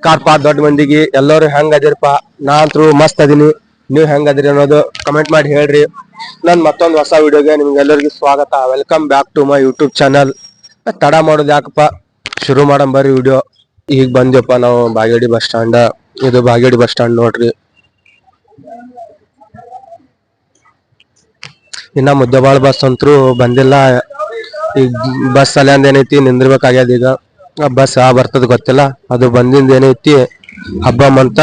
Corp ದೊಡ್ಡ ಮಂದಿಗೆ ಎಲ್ಲರೂ ಹೆಂಗ್ ಅದಿರಪ್ಪ? ನಾ ಅಂತೂ ಮಸ್ತ್ ಅದೀನಿ. ನೀವ್ ಹೆಂಗ್ ಅದಿರಿ ಅನ್ನೋದು ಕಮೆಂಟ್ ಮಾಡಿ ಹೇಳ್ರಿ. ನನ್ ಮತ್ತೊಂದು ಹೊಸ ವಿಡಿಯೋಗೆ ನಿಮ್ಗೆಲ್ಲರಿಗೂ ಸ್ವಾಗತ. Welcome back to my YouTube channel ತಡ ಮಾಡೋದು ಯಾಕಪ್ಪ? ಶುರು ಮಾಡೋಣ ಬರ್ರಿ ವಿಡಿಯೋ. ಈಗ ಬಂದ್ಯಪ್ಪ ನಾವು ಬಾಗೇಡಿ ಬಸ್ ಸ್ಟಾಂಡ್ ಇದು ಬಾಗೇಡಿ ಬಸ್ ಸ್ಟಾಂಡ್ ನೋಡ್ರಿ. ಇನ್ನ ಮುದ್ದೆಬಾಳ್ ಬಸ್ ಅಂತೂ ಬಂದಿಲ್ಲ. ಈಗ ಬಸ್ ಅಲ್ಯಾಂದ ಏನೈತಿ ನಿಂದಿರ್ಬೇಕಾಗ್ಯದ ಈಗ. ಬಸ್ ಯಾವ ಬರ್ತದ ಗೊತ್ತಿಲ್ಲ. ಅದು ಬಂದಿಂದ ಏನೈತಿ ಹಬ್ಬ ಅಂತ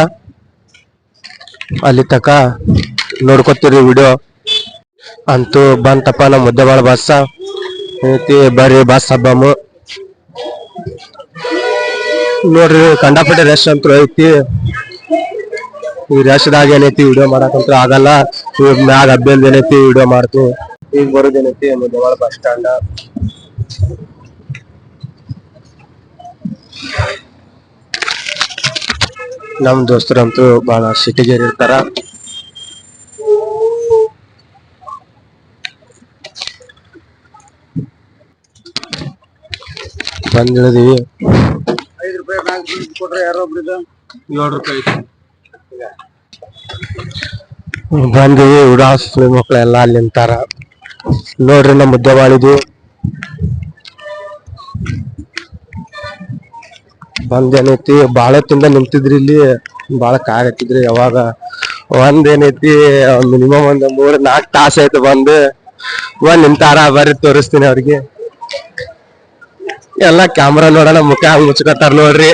ಅಲ್ಲಿ ತಕ ನೋಡ್ಕೊತೀರಿ ವಿಡಿಯೋ ಅಂತೂ ಬಂತಪ್ಪ ನಮ್ಮ ಮುದ್ದೆಬಾಳ ಬಸ್. ಐತಿ ಬರ್ರಿ ಬಸ್ ಹಬ್ಬ ನೋಡ್ರಿ ಕಂಡಾಪಟ್ಟೆ ರಶ್ ಅಂತೂ ಐತಿ. ಈ ರಶ್ದಾಗ ಏನೈತಿ ವಿಡಿಯೋ ಮಾಡಕಂತೂ ಆಗಲ್ಲ. ಮ್ಯಾಗ ಹಬ್ಬದ ಏನೈತಿ ವಿಡಿಯೋ ಮಾಡ್ತು ಈಗ ಬರೋದೇನೈತಿ ಮುದ್ದೆಬಾಳ ಬಸ್ ಸ್ಟಾಂಡ್ ನಮ್ ದೋಸ್ತರಂತೂ ಬಹಳ ಸಿಟಿಗೇರಿ ಇರ್ತಾರ. ಬಂದ್ ಇಳಿದೀವಿ ಐದು ರೂಪಾಯಿ ಬ್ಯಾಂಕ್ ಕೊಟ್ರೆ ಯಾರೋ ಒಬ್ರಿದ ಏಳು ರೂಪಾಯಿ ಬಂದಿವಿ ಉಡಾಸ್ ಮಕ್ಕಳೆಲ್ಲ ಅಲ್ಲಿ ನಿಂತಾರ. ನೋಡ್ರಿ ನಮ್ಮ ಮುದ್ದೆ ಬಾಳಿದು ಬಂದ್ ಏನೈತಿ ತಿಂದ ನಿಂತಿದ್ರಿ ಇಲ್ಲಿ. ಬಾಳ ಕಾಗತ್ತಿದ್ರಿ ಯಾವಾಗ? ಒಂದ್ ಏನೈತಿ ಮಿನಿಮಮ್ ಒಂದ್ ಮೂರ್ ನಾಲ್ಕ್ ತಾಸ ಆಯ್ತು ಬಂದು. ಒಂದ್ ನಿಂತಾರ, ಬರ್ರಿ ತೋರಿಸ್ತೀನಿ ಅವ್ರಿಗೆ. ಎಲ್ಲ ಕ್ಯಾಮ್ರಾ ನೋಡೋಣ, ಮುಖ ಹಂಗ್ ಮುಚ್ಕೊತಾರ ನೋಡ್ರಿ.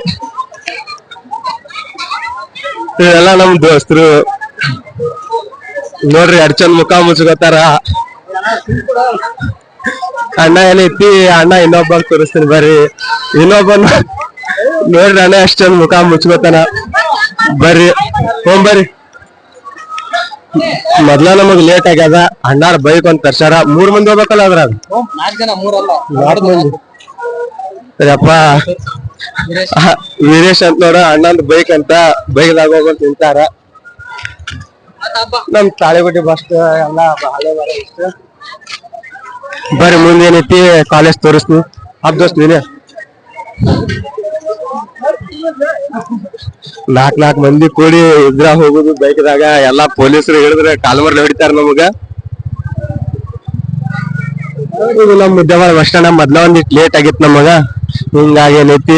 ಇವೆಲ್ಲ ನಮ್ ದೋಸ್ತರು. ನೋಡ್ರಿ ಚಂದ್ ಮುಖ ಮುಚ್ಕೋತಾರ. ಅಣ್ಣ ಏನೈತಿ? ಅಣ್ಣ ಇನ್ನೊಬ್ಬ ತೋರಿಸ್ತೀನಿ ಬರ್ರಿ. ಇನ್ನೊಬ್ಬ ನೋಡ್ರಿ ಅಷ್ಟೊಂದು ಮುಖ ಮುಚ್ಕೋತಾನ. ಬರ್ರಿ ಹೋಗ್ ಬರ್ರಿ. ಮೊದ್ಲ ನಮಗ್ ಲೇಟ್ ಆಗ್ಯದ ಅಣ್ಣಾರ್ ಬೈಕ್ ಒಂದ್ ತರ್ಸಾರ ಮೂರ್ ಮಂದಿ ಹೋಗ್ಬೇಕಲ್ಲ ಅದ್ರ ಅಪ್ಪ ವೀರೇಶ್ ಅಂತ ನೋಡ ಅಣ್ಣಂದ್ ಬೈಕ್ ಅಂತ ಬೈಕ್ದಾಗ ಹೋಗೋದ್ ತಿಂತಾರ ನಮ್ ತಾಳಿಗುಡ್ಡಿ ಬಸ್ ಎಲ್ಲ ಹಳೆ ಬರ್ರಿ ಮುಂದೆ ಏನೈತಿ ಕಾಲೇಜ್ ತೋರಿಸ್ತೀನಿ. ಹಬ್ಬ ದೋಸ್ತ್ ನೀನೆ. ನಾಕ್ ನಾಕ್ ಮಂದಿ ಕೂಡಿ ಇದ್ರ ಹೋಗುದು ಬೈಕ್ದಾಗ ಎಲ್ಲಾ ಪೊಲೀಸರು ಹಿಡಿದ್ರೆ ಕಾಲ್ಮರ್ಲಿ ಹೊಡಿತಾರ ನಮಗ. ನಮ್ ಮುದ್ದೆವಾಡ ಬಸ್ ಸ್ಟ್ಯಾಂಡ್ ಮೊದ್ಲ ಒಂದಿಟ್ ಲೇಟ್ ಆಗಿತ್ ನಮಗ. ಹಿಂಗಾಗಿ ಏನೈತಿ?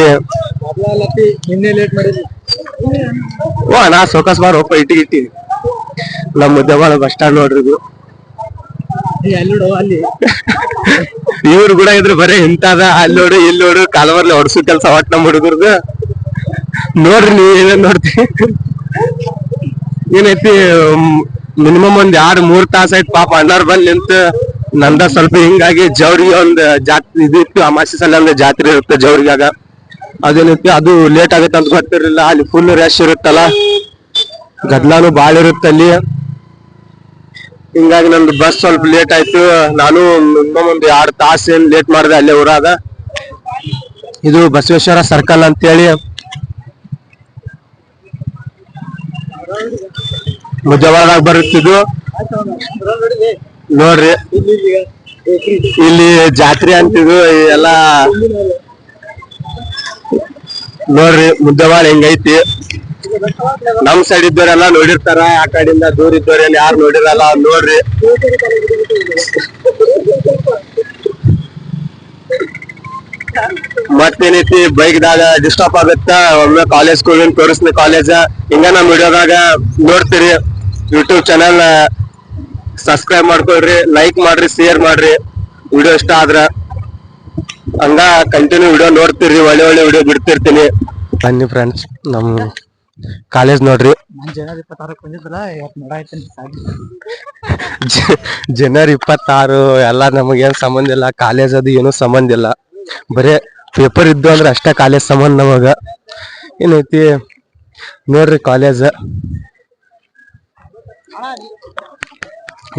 ಓ, ನಾ ಸೋಕಸ್ ಬಾರ್ ಹೋಗ ಇಟ್ಟಿ ಇಟ್ಟಿ ನಮ್ ಬಸ್ ಸ್ಟ್ಯಾಂಡ್ ನೋಡ್ರಿ ಇದು. ಇವ್ರು ಕೂಡ ಇದ್ರು ಬರೀ ಇಂತಾದ ಇಲ್ಲಿ ನೋಡು ಕಾಲವರ್ಲಿ ಹೊಡ್ಸು ಕೆಲ್ಸ ಒಟ್ ನಮ್ ಹುಡುಗರ್ದು. ನೋಡ್ರಿ, ನೀವ್ ಏನೇನ್ ನೋಡ್ತಿ ಏನೈತಿ ಮಿನಿಮಮ್ ಒಂದ್ ಎರಡ್, ಮೂರ್ ತಾಸ ಆಯ್ತು ಪಾಪ ಅಣ್ಣಾರ್ ಬಂದ್ ನಿಂತ ನಂದ ಸ್ವಲ್ಪ ಹಿಂಗಾಗಿ ಜವ್ರಿಗೆ ಒಂದ್ ಜಾತ್ರೆ ಇದಿತ್ತು, ಅಮಾಸಿ ಸಲ ಒಂದ್ ಜಾತ್ರೆ ಇರುತ್ತೆ ಜವ್ರಿಗಾಗ ಅದೇನೈತಿ ಅದು ಲೇಟ್ ಆಗತ್ತೆ ಅಂತ ಗೊತ್ತಿರಲಿಲ್ಲ, ಅಲ್ಲಿ ಫುಲ್ ರಶ್ ಇರುತ್ತಲ್ಲ. ಗದ್ಲಾನು ಬಾಳ ಇರುತ್ತೆ ಅಲ್ಲಿ. ಹಿಂಗಾಗಿ ನಂದು ಬಸ್ ಸ್ವಲ್ಪ ಲೇಟ್ ಆಯ್ತು. ನಾನು ಮಿನಿಮಮ್ ಒಂದು ಎರಡ್ ತಾಸ ಏನ್ ಲೇಟ್ ಮಾಡಿದೆ ಅಲ್ಲೇ ಊರಾಗ. ಇದು ಬಸವೇಶ್ವರ ಸರ್ಕಲ್ ಅಂತೇಳಿ. ಮುದ್ದವಾದಾಗ ಬರುತ್ತಿದ್ದು. ನೋಡ್ರಿ. ಇಲ್ಲಿ ಜಾತ್ರೆ ಅಂತಿದ್ದು ಎಲ್ಲ ನೋಡ್ರಿ ಮುದ್ದವಾಳ ಹೆಂಗೈತಿ. ನಮ್ ಸೈಡ್ ಇದ್ದವರೆಲ್ಲ ನೋಡಿರ್ತಾರ, ಆ ಕಡೆಯಿಂದ ದೂರ ಇದ್ದವ್ರ ಯಾರು ನೋಡಿರಲ್ಲ, ನೋಡ್ರಿ. ಮತ್ತೇನೈತಿ ಬೈಕ್ ದಾಗ ಡಿಸ್ಟರ್ಬ್ ಆಗುತ್ತ? ಒಮ್ಮೆ ಕಾಲೇಜ್ ಹೋಗಿ ತೋರಿಸ್ತೀನಿ ಕಾಲೇಜ್ ಹಿಂಗ ನಮ್ ವಿಡಿಯೋದಾಗ ನೋಡ್ತೀರಿ. ಯೂಟ್ಯೂಬ್ ಚಾನಲ್ ಸಬ್ಸ್ಕ್ರೈಬ್ ಮಾಡ್ಕೊಳ್ರಿ ಲೈಕ್ ಮಾಡ್ರಿ ಶೇರ್ ಮಾಡ್ರಿ. ವಿಡಿಯೋ ಇಷ್ಟ ಆದ್ರ ಹಂಗ ಕಂಟಿನ್ಯೂ ವಿಡಿಯೋ ನೋಡ್ತೀರಿ ಒಳ್ಳೆ ಒಳ್ಳೆ ವಿಡಿಯೋ ಬಿಡ್ತಿರ್ತೀನಿ. ಬನ್ನಿ ಫ್ರೆಂಡ್ಸ್ ನಮ್ ಕಾಲೇಜ್ ನೋಡ್ರಿ. ಜನವರಿ ಇಪ್ಪತ್ತಾರು ಎಲ್ಲ ನಮಗೇನ್ ಸಂಬಂಧ ಇಲ್ಲ ಕಾಲೇಜ್ ಅದು ಏನು ಸಂಬಂಧ ಇಲ್ಲ. ಬರೇ ಪೇಪರ್ ಇದ್ದು ಅಂದ್ರೆ ಅಷ್ಟೇ ಕಾಲೇಜ್ ಸಂಬಂಧ ನಮಗ. ಏನೈತಿ ನೋಡ್ರಿ ಕಾಲೇಜ್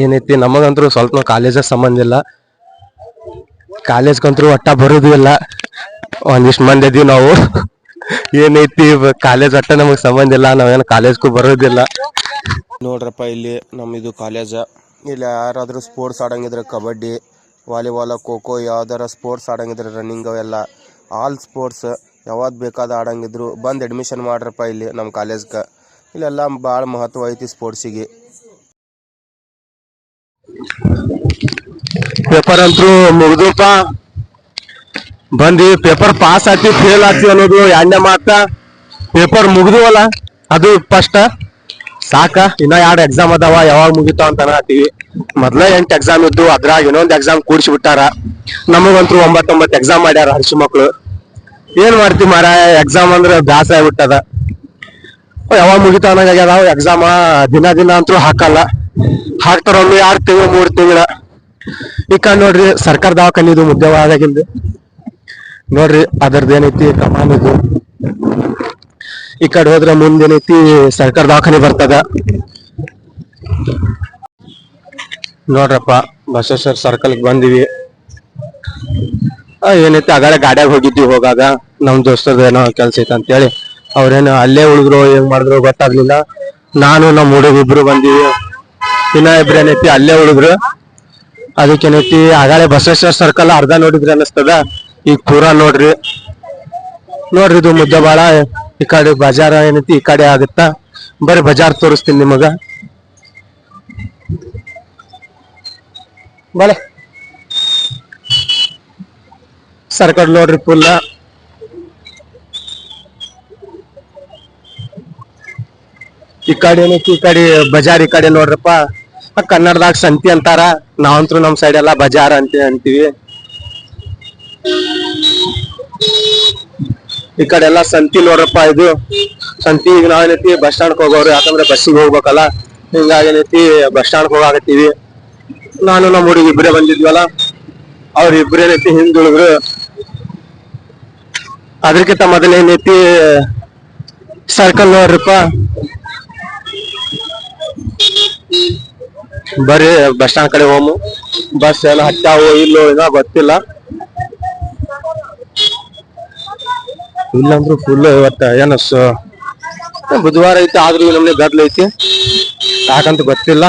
ಏನೈತಿ? ನಮಗಂತೂ ಸ್ವಲ್ಪ ಕಾಲೇಜ ಸಂಬಂಧ ಇಲ್ಲ. ಕಾಲೇಜ್ಗಂತೂ ಒಟ್ಟ ಬರೋದು ಇಲ್ಲ. ಒಂದಿಷ್ಟು ಮಂದಿ ಇದೀವಿ ನಾವು. ಏನೈತಿ? ಕಾಲೇಜ್ ಒಟ್ಟ ನಮಗ್ ಸಂಬಂಧ ಇಲ್ಲ. ನಾವೇನು ಕಾಲೇಜ್ಗೂ ಬರೋದಿಲ್ಲ ನೋಡ್ರಪ್ಪ, ಇಲ್ಲಿ ನಮ್ಮ ಇದು ಕಾಲೇಜ. ಇಲ್ಲಿ ಯಾರಾದ್ರೂ ಸ್ಪೋರ್ಟ್ಸ್ ಆಡಂಗಿದ್ರೆ ಕಬಡ್ಡಿ, ವಾಲಿಬಾಲ್ ಖೋ ಖೋ ಯಾವ್ದಾರ ಸ್ಪೋರ್ಟ್ಸ್ ಆಡಂಗಿದ್ರೆ ರನ್ನಿಂಗ್ ಅವೆಲ್ಲ. ಆಲ್ ಸ್ಪೋರ್ಟ್ಸ್ ಯಾವಾಗ ಬೇಕಾದ ಆಡಂಗಿದ್ರು ಬಂದು ಅಡ್ಮಿಷನ್ ಮಾಡ್ರಪ್ಪ ಇಲ್ಲಿ ನಮ್ಮ ಕಾಲೇಜ್ಗೆ. ಇಲ್ಲೆಲ್ಲ ಭಾಳ ಮಹತ್ವ ಐತಿ ಸ್ಪೋರ್ಟ್ಸಿಗೆ ಪೇಪರ್ ಅಂತೂ ಮುಗ್ದಪ್ಪ ಬಂದಿ, ಪೇಪರ್ ಪಾಸ್ ಆತಿ ಫೇಲ್ ಆತಿ ಅನ್ನೋದು ಎರಡನೇ ಮಾತ ಪೇಪರ್ ಮುಗ್ದುವಲ್ಲ, ಅದು ಫಸ್ಟ್ ಸಾಕ, ಇನ್ನ ಎರಡು ಎಕ್ಸಾಮ್ ಅದಾವ, ಯಾವಾಗ ಮುಗಿತಾವ ಅಂತ ಅನ್ನತ್ತೀವಿ. ಮೊದ್ಲ ಎಂಟು ಎಕ್ಸಾಮ್ ಇದ್ದು, ಅದ್ರಾಗ ಇನ್ನೊಂದ್ ಎಕ್ಸಾಮ್ ಕೂಡಿಸಿ ಬಿಟ್ಟಾರ ನಮಗಂತೂ ಒಂಬತ್ತೊಂಬತ್ತು ಎಕ್ಸಾಮ್ ಮಾಡ್ಯಾರ ಹರ್ಷಿ ಮಕ್ಳು. ಏನ್ ಮಾಡ್ತಿ ಮಾರ ಎಕ್ಸಾಮ್ ಅಂದ್ರೆ ಬ್ಯಾಸ ಆಗ್ಬಿಟ್ಟದ. ಯಾವಾಗ ಮುಗಿತಾವ ಅನ್ನಂಗ ಎಕ್ಸಾಮ ದಿನ ದಿನ ಅಂತೂ ಹಾಕಲ್ಲ. ಹಾಕ್ತಾರ ಒಂದು ಎರಡು ತಿಂಗಳು, ಮೂರ್ ತಿಂಗಳ? ಈ ಕಡೆ ನೋಡ್ರಿ, ಸರ್ಕಾರ ದವಾಖಾನೆ ಇದು ಮುದ್ದೆವಾದಾಗಿಂದು ನೋಡ್ರಿ ಅದರದ್ದು ಏನೈತಿ ಕಮಾನ್ ಇದು. ಈ ಕಡೆ ಹೋದ್ರೆ ಮುಂದೇನೈತಿ ಸರ್ಕಾರ ದವಾಖಾನೆ ಬರ್ತದ. ನೋಡ್ರಪ್ಪ, ಬಸವೇಶ್ವರ ಸರ್ಕಲ್ ಬಂದಿವಿ. ಏನೈತಿ, ಅಗಾಳೆ ಗಾಡ್ಯಾಗ ಹೋಗಿದ್ವಿ ಹೋಗಾಗ. ನಮ್ ದೋಸ್ತದ ಏನೋ ಕೆಲ್ಸ ಐತೆ ಅಂತೇಳಿ. ಅವ್ರೇನು ಅಲ್ಲೇ ಉಳಿದ್ರು, ಏನ್ ಮಾಡಿದ್ರು ಗೊತ್ತಾಗ್ಲಿಲ್ಲ. ನಾನು ನಮ್ಮ ಹುಡುಗ ಇಬ್ರು ಬಂದಿವಿ. ಇನ್ನ ಇಬ್ರು ಏನೈತಿ ಅಲ್ಲೇ ಉಳಿದ್ರು. ಅದಕ್ಕೇನೈತಿ ಆಗಾಳೆ ಬಸವೇಶ್ವರ ಸರ್ಕಲ್ ಅರ್ಧ ನೋಡಿದ್ರಿ ಅನಸ್ತದ ಈಗ ಪೂರಾ ನೋಡ್ರಿ. ನೋಡ್ರಿ ಇದು ಮುದ್ದೆ ಬಾಳ, ಈ ಕಡೆ ಬಜಾರ ಏನೈತಿ, ಈ ಕಡೆ ಆಗುತ್ತಾ? ಬರೀ ಬಜಾರ್ ತೋರಿಸ್ತೀನಿ ನಿಮಗ. ಬಳೆ ಸರ್ಕಲ್ ನೋಡ್ರಿ ಫುಲ್ ಈ ಕಡೆ ಏನೈತಿ, ಈ ಕಡೆ ಬಜಾರ್, ಈ ಕಡೆ ನೋಡ್ರಪ್ಪ. ಕನ್ನಡದಾಗ ಸಂತಿ ಅಂತಾರ. ನಾವಂತೂ ನಮ್ ಸೈಡ್ ಎಲ್ಲಾ ಬಜಾರ್ ಅಂತ ಅಂತೀವಿ. ಈ ಕಡೆ ಎಲ್ಲಾ ಸಂತಿ ನೋಡ್ರಪ್ಪ ಇದು. ಸಂತಿ ಈಗ ನಾವೇನೈತಿ ಬಸ್ ಸ್ಟಾಂಡ್ ಹೋಗೋರು, ಯಾಕಂದ್ರೆ ಬಸ್ಸಿಗೆ ಹೋಗ್ಬೇಕಲ್ಲ. ಹಿಂಗಾಗಿ ಏನೈತಿ ಬಸ್ ಸ್ಟಾಂಡ್ ಹೋಗಾಕತ್ತೀವಿ. ನಾನು ನಮ್ಮ ಹುಡುಗ ಇಬ್ರೇ ಬಂದಿದ್ವಲ್ಲ. ಅವ್ರ ಇಬ್ರು ಏನೈತಿ, ಹಿಂದುಳಿದ್ರು. ಅದಕ್ಕಿಂತ ಮೊದಲೇನೈತಿ ಸರ್ಕಲ್ ನೋಡ್ರಿಪ್ಪ. ಬರ್ರಿ ಬಸ್ ಸ್ಟಾಂಡ್ ಕಡೆ ಹೋಮು ಬಸ್ ಏನೋ ಹತ್ತಾವೋ ಇಲ್ಲೋ ಏನೋ ಗೊತ್ತಿಲ್ಲ. ಇಲ್ಲಂದ್ರು ಫುಲ್ ಇವತ್ತ ಏನ ಬುಧವಾರ ಐತಿ, ಆದ್ರೂ ನಮ್ಗೆ ಗದ್ಲ ಐತಿ. ಯಾಕಂತ ಗೊತ್ತಿಲ್ಲ.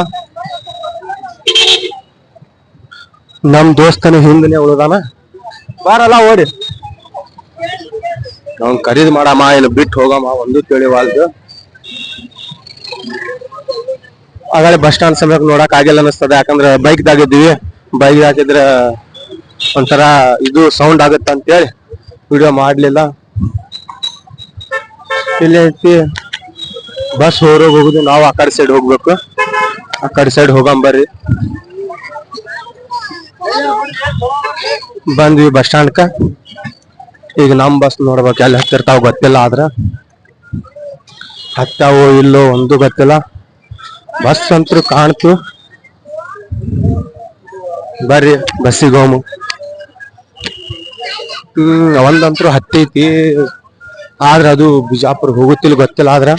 ನಮ್ ದೋಸ್ತನ ಹಿಂದನೆ ಉಳ್ದಾನ. ಬಾರಲ್ಲ, ಓಡಿ. ಅವ್ನ್ ಖರೀದಿ ಮಾಡಮ್ಮ ಏನು ಬಿಟ್ಟು ಹೋಗಮ್ಮ, ಒಂದು ತಿಳಿವಾಲ್ದು ಆಗಲೇ ಬಸ್ ಸ್ಟಾಂಡ್ ಸಮಯಕ್ಕೆ ನೋಡಕ್ ಆಗಿಲ್ಲ ಅನಿಸ್ತದೆ ಯಾಕಂದ್ರೆ ಬೈಕ್ ದಾಗಿದ್ವಿ ಬೈಕ್ ಹಾಕಿದ್ರೆ ಒಂಥರ ಇದು ಸೌಂಡ್ ಆಗುತ್ತೆ ಅಂತೇಳಿ ವಿಡಿಯೋ ಮಾಡಲಿಲ್ಲ. ಇಲ್ಲಿ ಐತಿ ಬಸ್ ಹೊರಗೆ ಹೋಗುದು, ನಾವು ಆ ಕಡೆ ಸೈಡ್ ಹೋಗ್ಬೇಕು. ಆ ಕಡೆ ಸೈಡ್ ಹೋಗಂಬರ್ರಿ ಬಂದ್ವಿ ಬಸ್ ಸ್ಟ್ಯಾಂಡ್ಕ ಈಗ ನಮ್ ಬಸ್ ನೋಡ್ಬೇಕು, ಎಲ್ಲಿ ಹತ್ತಿರ್ತಾವ ಗೊತ್ತಿಲ್ಲ ಆದ್ರ. ಹತ್ತಾವೋ ಇಲ್ಲೋ ಒಂದು ಗೊತ್ತಿಲ್ಲ. ಬಸ್ ಅಂತೂ ಕಾಣ್ತು. ಬರ್ರಿ, ಬಸ್ಸಿಗೆ ಹೋಮು ಹ್ಮ್ ಹತ್ತೈತಿ. ಆದ್ರ ಅದು ಬಿಜಾಪುರ್ ಹೋಗುತ್ತಿಲ್ಲ, ಗೊತ್ತಿಲ್ಲ ಆದ್ರ.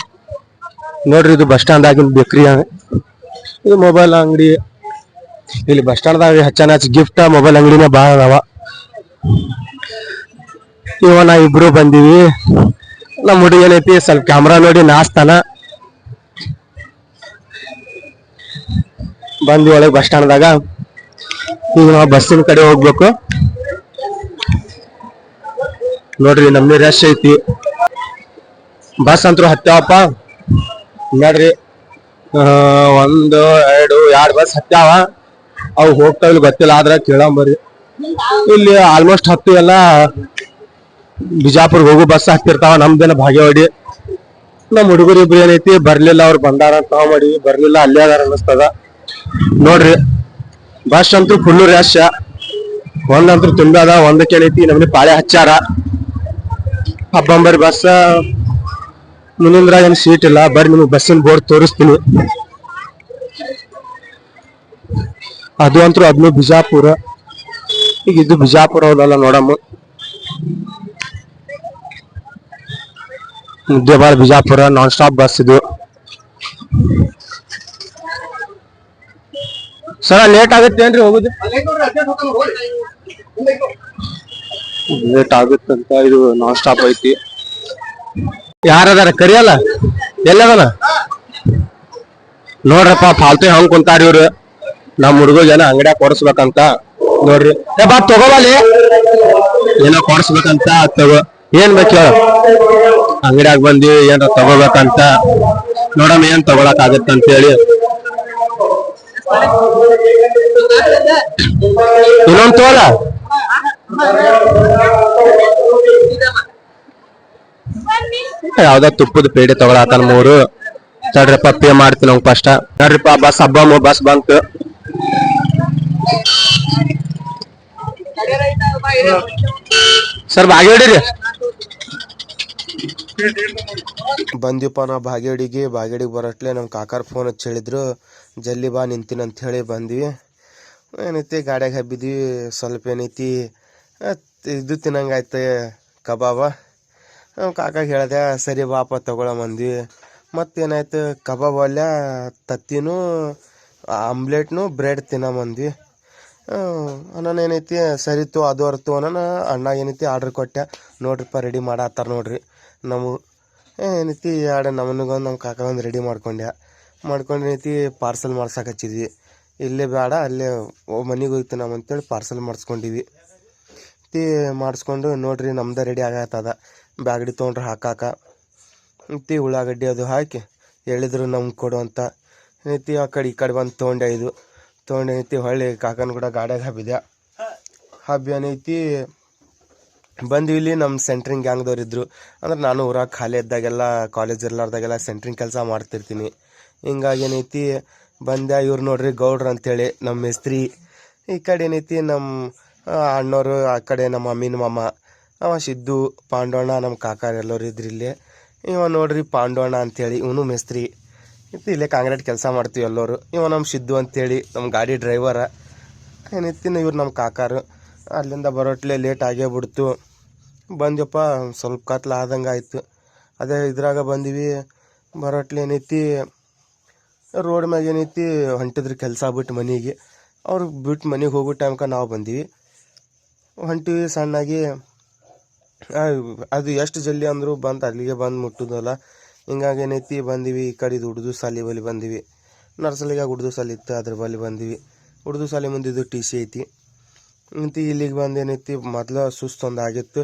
ನೋಡ್ರಿ ಇದು ಬಸ್ ಸ್ಟಾಂಡ್ ಆಗಿನ ಬೇಕ್ರಿ. ಇದು ಮೊಬೈಲ್ ಅಂಗಡಿ. ಇಲ್ಲಿ ಬಸ್ ಹೆಚ್ಚನ ಹಚ್ಚ ಗಿಫ್ಟ್ ಮೊಬೈಲ್ ಅಂಗಡಿನೇ ಭಾಳ ಅದಾವ. ಇವ ನಾ ಇಬ್ರು ಬಂದೀವಿ. ನಮ್ಮ ಹುಡುಗಿ ಏನೈತಿ, ಸ್ವಲ್ಪ ಕ್ಯಾಮ್ರಾ ನೋಡಿ ನಾಸ್ತಾನ ಬಂದ್ವಿ ಒಳಗೆ ಬಸ್ ಸ್ಟ್ಯಾಂಡ್ದಾಗ ಈಗ ನಾವು ಬಸ್ಸಿನ ಕಡೆ ಹೋಗ್ಬೇಕು. ನೋಡ್ರಿ ನಮ್ಮ ರಶ್ ಐತಿ. ಬಸ್ ಅಂತೂ ಹತ್ತಾವಪ್ಪ ನೋಡ್ರಿ ಒಂದು, ಎರಡು ಎರಡು ಬಸ್ ಹತ್ತಾವ ಅವು ಹೋಗ್ತಾವ ಗೊತ್ತಿಲ್ಲ. ಆದ್ರ ಕೇಳಂಬರಿ ಇಲ್ಲಿ ಆಲ್ಮೋಸ್ಟ್ ಹತ್ತು ಎಲ್ಲ ಬಿಜಾಪುರ್ ಹೋಗೋ ಬಸ್ ಹತ್ತಿರ್ತಾವ. ನಮ್ದೇನ ಭಾಗ್ಯವಾಡಿ. ನಮ್ಮ ಹುಡುಗರು ಇಬ್ರು ಏನೈತಿ, ಬರ್ಲಿಲ್ಲ, ಅವ್ರು ಬಂದಾರ ಅಂತ ಮಾಡಿ. ಬರ್ಲಿಲ್ಲ, ಅಲ್ಲೇ ಅದಾರ ಅನ್ನಿಸ್ತದ. ನೋಡ್ರಿ ಬಸ್ ಅಂತೂ ಫುಲ್ ರ್ಯಾಶ್ ಒಂದಂತೂ ತುಂಬದ ಒಂದಕ್ಕೆ ಏನೈತಿ ನಮ್ಗೆ ಪಾಳೆ ಹಚ್ಚಾರ. ಹಬ್ಬಂಬರಿ ಬಸ್ ಮುಂದಿಂದ್ರ ಏನು ಸೀಟ್ ಇಲ್ಲ, ಬರ್ರಿ ನಿಮಗೆ ಬಸ್ಸಿನ ಬೋರ್ಡ್ ತೋರಿಸ್ತೀನಿ. ಅದು ಅಂತೂ ಅದನ್ನು ಬಿಜಾಪುರ. ಈಗ ಇದು ಬಿಜಾಪುರ ಹೌದಲ್ಲ ನೋಡಮ್ಮ. Muddebihal Bijapur non stop bus ಇದು. ಸರ ಲೇಟ್ ಆಗುತ್ತೆ ಏನ್ರಿ ಹೋಗುದು? ಲೇಟ್ ಆಗುತ್ತಂತ ಇದು ನಾನ್ ಸ್ಟಾಪ್ ಐತಿ. ಯಾರದಾರ? ಕರಿಯಲ್ಲ? ಎಲ್ಲದನ ನೋಡ್ರಪ್ಪ ಫಾಲ್ತು ಹಂಗ್ ಕುಂತಾರ ಇವ್ರು. ನಮ್ ಹುಡುಗ ಜನ ಅಂಗಡಿಯಾಗ ಕೊಡಿಸ್ಬೇಕಂತ. ನೋಡ್ರಿ. ಏ ಬಾ ತಗೋಬಲ್ಲಿ ಏನೋ ಕೊಡಿಸ್ಬೇಕಂತ ತಗೋ. ಏನ್ ಬೇಕ ಅಂಗಡಿಯಾಗ ಬಂದಿ ಏನಾರ ತಗೋಬೇಕಂತ. ನೋಡಮ್ಮ ಏನ್ ತಗೊಳಕ್ ಆಗತ್ತಂತ ಹೇಳಿ ಇನ್ನೊಂದ್ ತೋಲ ಯಾವ್ದೋ ತುಪ್ಪದ ಪೇಡೆ ತಗೊಳತಾನ ಮೂರು ತಡ್ರಿಪ್ಪ ಪೇ ಮಾಡ್ತೀನಿ ಅವ್ನು ಫಸ್ಟ್ ತಡ್ರಿಪ್ಪ ಬಸ್ ಹಬ್ಬ ಬಸ್ ಬಂತು ಸರ್ ಬಾಗೇಡಿರಿ ಹಿಡೀರಿ ಬಂದಿವಪ್ಪ ನಾ ಬಾಗೇಡಿಗೆ ಬಾಗೇಡಿಗೆ ಬರಟ್ಲೆ ನಮ್ಮ ಕಾಕಾರ ಫೋನ್ ಹಚ್ಚಿ ಹೇಳಿದ್ರು. ಜಲ್ದಿ ಬಾ ನಿಂತೀನಿ ಅಂತ ಹೇಳಿ ಬಂದ್ವಿ. ಏನೈತಿ ಗಾಡ್ಯಾಗ ಹಬ್ಬಿದ್ವಿ, ಸ್ವಲ್ಪ ಏನೈತಿ ಇದು ತಿನ್ನಂಗಾಯ್ತು ಕಬಾಬ. ಕಾಕಾಗ ಹೇಳ್ದೆ, ಸರಿ ಬಾಪ ಮಂದಿ ಮತ್ತೇನಾಯ್ತು, ಕಬಾಬ್ ಅಲ್ಲ ತತ್ತಿನೂ, ಆಮ್ಲೆಟ್ನು ಬ್ರೆಡ್ ತಿನ್ನಮಂದ್ವಿ ನಾನು ಏನೈತಿ ಸರಿ ತೋ, ಅದು ಅರ್ತು ಅನ್ನೋಣ ಅಣ್ಣ ಏನೈತಿ ಆರ್ಡ್ರ್ ಕೊಟ್ಟೆ. ನೋಡ್ರಿಪ್ಪ ರೆಡಿ ಮಾಡತ್ತಾರ ನೋಡ್ರಿ. ನಮ್ಮ ಏನೈತಿ ಎರಡು ನಮನಿಗೊಂದು ನಮ್ಮ ಕಾಕ ಒಂದು ರೆಡಿ ಮಾಡ್ಕೊಂಡೆ ಮಾಡ್ಕೊಂಡು ಏನೈತಿ ಪಾರ್ಸಲ್ ಮಾಡ್ಸಕ್ಕೆ ಹಚ್ಚಿದ್ವಿ. ಇಲ್ಲೇ ಬೇಡ, ಅಲ್ಲೇ ಮನೆಗೆ ಹೋಗ್ತು ನಾವು ಅಂತೇಳಿ ಪಾರ್ಸಲ್ ಮಾಡಿಸ್ಕೊಂಡಿವಿ ತಿ ಮಾಡಿಸ್ಕೊಂಡು ನೋಡ್ರಿ ನಮ್ದು ರೆಡಿ ಆಗತ್ತದ. ಬ್ಯಾಗಡಿ ತೊಗೊಂಡ್ರೆ ಹಾಕಾಕ. ತಿ ಉಳ್ಳಾಗಡ್ಡಿ ಅದು ಹಾಕಿ ಹೇಳಿದ್ರು ನಮ್ಗೆ ಕೊಡು ಅಂತ. ಏನೈತಿ ಆ ಕಡೆ ಈ ಕಡೆ ಬಂದು ತೊಗೊಂಡೆ ಇದು ತೊಗೊಂಡೆ ಐತಿ ಹೊಳ್ಳಿ ಕಾಕನ ಕೂಡ ಗಾಡ್ಯಾಗ ಹಬ್ಬಿದೆ ಹಬ್ಬಿ ಏನೈತಿ ಬಂದ್ವಿ ಇಲ್ಲಿ ನಮ್ಮ ಸೆಂಟ್ರಿಂಗ್ ಗ್ಯಾಂಗ್ದವ್ರು ಇದ್ದರು ಅಂದ್ರೆ ನಾನು ಊರಾಗ ಖಾಲಿ ಇದ್ದಾಗೆಲ್ಲ ಕಾಲೇಜ್ ಇರ್ಲಾರ್ದಾಗೆಲ್ಲ ಸೆಂಟ್ರಿಂಗ್ ಕೆಲಸ ಮಾಡ್ತಿರ್ತೀನಿ. ಹಿಂಗಾಗಿ ಏನೈತಿ ಬಂದೆ ಇವ್ರು ನೋಡ್ರಿ ಗೌಡ್ರು ಅಂತೇಳಿ ನಮ್ಮ ಮೇಸ್ತ್ರಿ. ಈ ಕಡೆ ಏನೈತಿ ನಮ್ಮ ಅಣ್ಣವರು ಆ ಕಡೆ ನಮ್ಮ ಅಮ್ಮಿನ ಮಾಮ, ಅವ ಸಿದ್ದು ಪಾಂಡೋಣ ನಮ್ಮ ಕಾಕಾರ ಎಲ್ಲರೂ ಇದ್ರು ಇಲ್ಲಿ. ಇವ ನೋಡ್ರಿ ಪಾಂಡೋಣ ಅಂತೇಳಿ ಇವನು ಮೇಸ್ತ್ರಿ. ಇತ್ತು ಇಲ್ಲೇ ಕಾಂಗ್ರೆಟ್ ಕೆಲಸ ಮಾಡ್ತೀವಿ ಎಲ್ಲರೂ. ಇವ ನಮ್ಮ ಸಿದ್ದು ಅಂತೇಳಿ ನಮ್ಮ ಗಾಡಿ ಡ್ರೈವರ. ಏನೈತಿ ಇವ್ರು ನಮ್ಮ ಕಾಕಾರು. ಅಲ್ಲಿಂದ ಬರೋಟ್ಲೆ ಲೇಟ್ ಆಗೇ ಬಿಡ್ತು ಬಂದ್ಯಪ್ಪ ಸ್ವಲ್ಪ ಕತ್ಲು ಆದಂಗೆ ಆಯ್ತು ಅದೇ ಇದ್ರಾಗ ಬಂದ್ವಿ. ಬರೋಟ್ಲೆ ಏನೈತಿ ರೋಡ್ ಮ್ಯಾಗ ಏನೈತಿ, ಹೊಂಟಿದ್ರು ಕೆಲಸ ಬಿಟ್ಟು ಮನೆಗೆ. ಅವ್ರು ಬಿಟ್ಟು ಮನೆಗೆ ಹೋಗೋ ಟೈಮ್ಗೆ ನಾವು ಬಂದೀವಿ. ಹೊಂಟಿವಿ ಸಣ್ಣಾಗಿ ಅದು ಎಷ್ಟು ಜಲ್ದಿ ಅಂದರೂ ಬಂದು ಅಲ್ಲಿಗೆ ಬಂದು ಮುಟ್ಟುದಲ್ಲ. ಹಿಂಗಾಗಿ ಏನೈತಿ, ಬಂದೀವಿ ಈ ಕಡೆ ಉಡ್ದು ಸಾಲಿ ಬಲಿ ಬಂದೀವಿ. ನರ್ಸಲಿಗೆ ಹುಡ್ದು ಸಾಲಿ ಇತ್ತು, ಅದ್ರ ಬಲಿ ಬಂದೀವಿ. ಹುಡ್ದು ಸಾಲಿ ಮುಂದಿದ್ದು ಟಿ ಸಿ ಐತಿ. ಮತ್ತು ಇಲ್ಲಿಗೆ ಬಂದು ಏನೈತಿ, ಮೊದಲ ಸುಸ್ತು ಒಂದು ಆಗಿತ್ತು.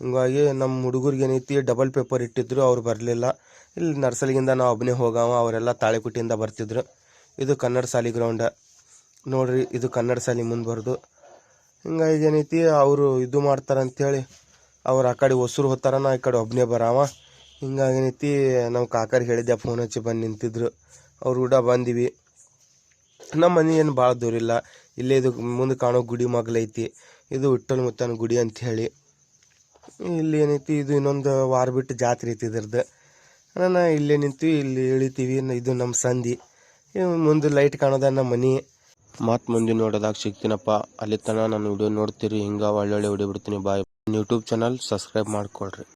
ಹಿಂಗಾಗಿ ನಮ್ಮ ಹುಡುಗರಿಗೆ ಏನೈತಿ ಡಬಲ್ ಪೇಪರ್ ಇಟ್ಟಿದ್ರು, ಅವ್ರು ಬರಲಿಲ್ಲ. ಇಲ್ಲಿ ನರ್ಸಲಿಗಿಂದ ನಾವು ಒಬ್ಬನೇ ಹೋಗಾವ, ಅವರೆಲ್ಲ ತಾಳಿಕುಟ್ಟಿಯಿಂದ ಬರ್ತಿದ್ರು. ಇದು ಕನ್ನಡ ಶಾಲಿ ಗ್ರೌಂಡ ನೋಡ್ರಿ, ಇದು ಕನ್ನಡ ಶಾಲಿ ಮುಂದೆ ಬರ್ದು. ಹಿಂಗಾಗಿ ಏನೈತಿ, ಅವರು ಇದು ಮಾಡ್ತಾರೆ ಅಂಥೇಳಿ ಅವ್ರು ಆ ಕಡೆ ಒಸರು ಹೋಗ್ತಾರ, ನಾ ಈ ಕಡೆ ಒಬ್ಬನೇ ಬರಾವ. ಹಿಂಗಾಗಿ ಏನೈತಿ ನಮ್ಮ ಕಾಕರಿಗೆ ಹೇಳಿದ್ದೆ ಫೋನ್ ಹಚ್ಚಿ ಬಂದು ನಿಂತಿದ್ರು. ಅವ್ರು ಕೂಡ ಬಂದಿವಿ. ನಮ್ಮ ಮನೆ ಏನು ಭಾಳ ದೂರ ಇಲ್ಲ ಇದು ಮುಂದೆ ಕಾಣೋ ಗುಡಿ ಮಗ್ಲೈತಿ. ಇದು ಹುಟ್ಟಲ್ ಮುತ್ತನ ಗುಡಿ ಅಂತ ಹೇಳಿ ಇಲ್ಲಿ ಏನೈತಿ, ಇದು ಇನ್ನೊಂದು ವಾರ ಬಿಟ್ಟು ಜಾತ್ರೆ ಐತಿ ಇದ್ರದ್ದು. ನಾನು ಇಲ್ಲೇ ನಿಂತು ಇಲ್ಲಿ ಇಳಿತೀವಿ ಇದು ನಮ್ಮ ಸಂಧಿ. ಮುಂದೆ ಲೈಟ್ ಕಾಣೋದ ನಮ್ಮ ಮನೆ. ಮತ್ತು ಮುಂದೆ ನೋಡೋದಾಗ ಸಿಗ್ತೀನಪ್ಪ. ಅಲ್ಲಿ ತನಕ ನಾನು ವಿಡಿಯೋ ನೋಡ್ತೀರಿ, ಹಿಂಗೆ ಒಳ್ಳೊಳ್ಳೆ ವಿಡಿಯೋ ಬಿಡ್ತೀನಿ ಬಾಯ್ ಯೂಟ್ಯೂಬ್ ಚಾನಲ್ ಸಬ್ಸ್ಕ್ರೈಬ್ ಮಾಡ್ಕೊಳ್ರಿ.